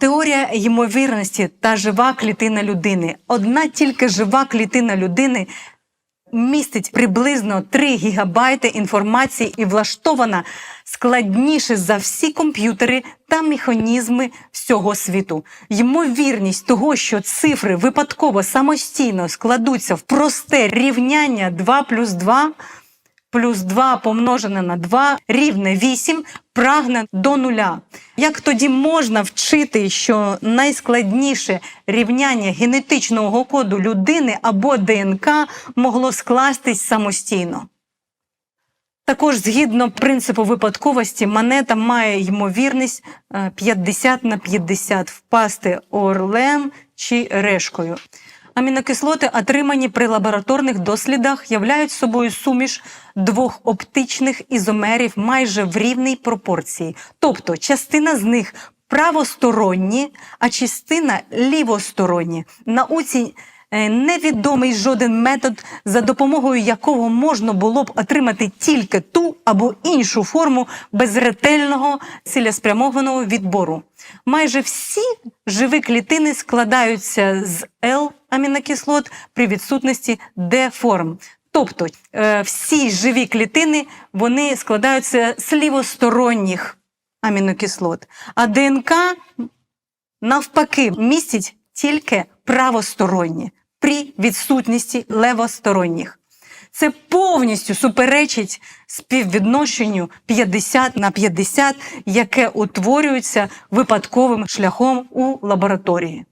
Теорія ймовірності та жива клітина людини. Одна тільки жива клітина людини містить приблизно 3 гігабайти інформації і влаштована складніше за всі комп'ютери та механізми всього світу. Ймовірність того, що цифри випадково самостійно складуться в просте рівняння 2 плюс 2 плюс 2 помножене на 2 рівне 8 прагне до нуля. Як тоді можна вчити, що найскладніше рівняння генетичного коду людини або ДНК могло скластись самостійно? Також згідно принципу випадковості, монета має ймовірність е, 50 на 50 впасти орлем чи решкою. Амінокислоти, отримані при лабораторних дослідах, являють собою суміш двох оптичних ізомерів майже в рівній пропорції. Тобто частина з них правосторонні, а частина лівосторонні. Науці невідомий жоден метод, за допомогою якого можна було б отримати тільки ту або іншу форму без ретельного цілеспрямованого відбору. Майже всі живі клітини складаються з L-амінокислот при відсутності D-форм. Тобто е, всі живі клітини вони складаються з лівосторонніх амінокислот, а ДНК навпаки містить тільки правосторонні при відсутності левосторонніх. Це повністю суперечить співвідношенню 50 на 50, яке утворюється випадковим шляхом у лабораторії.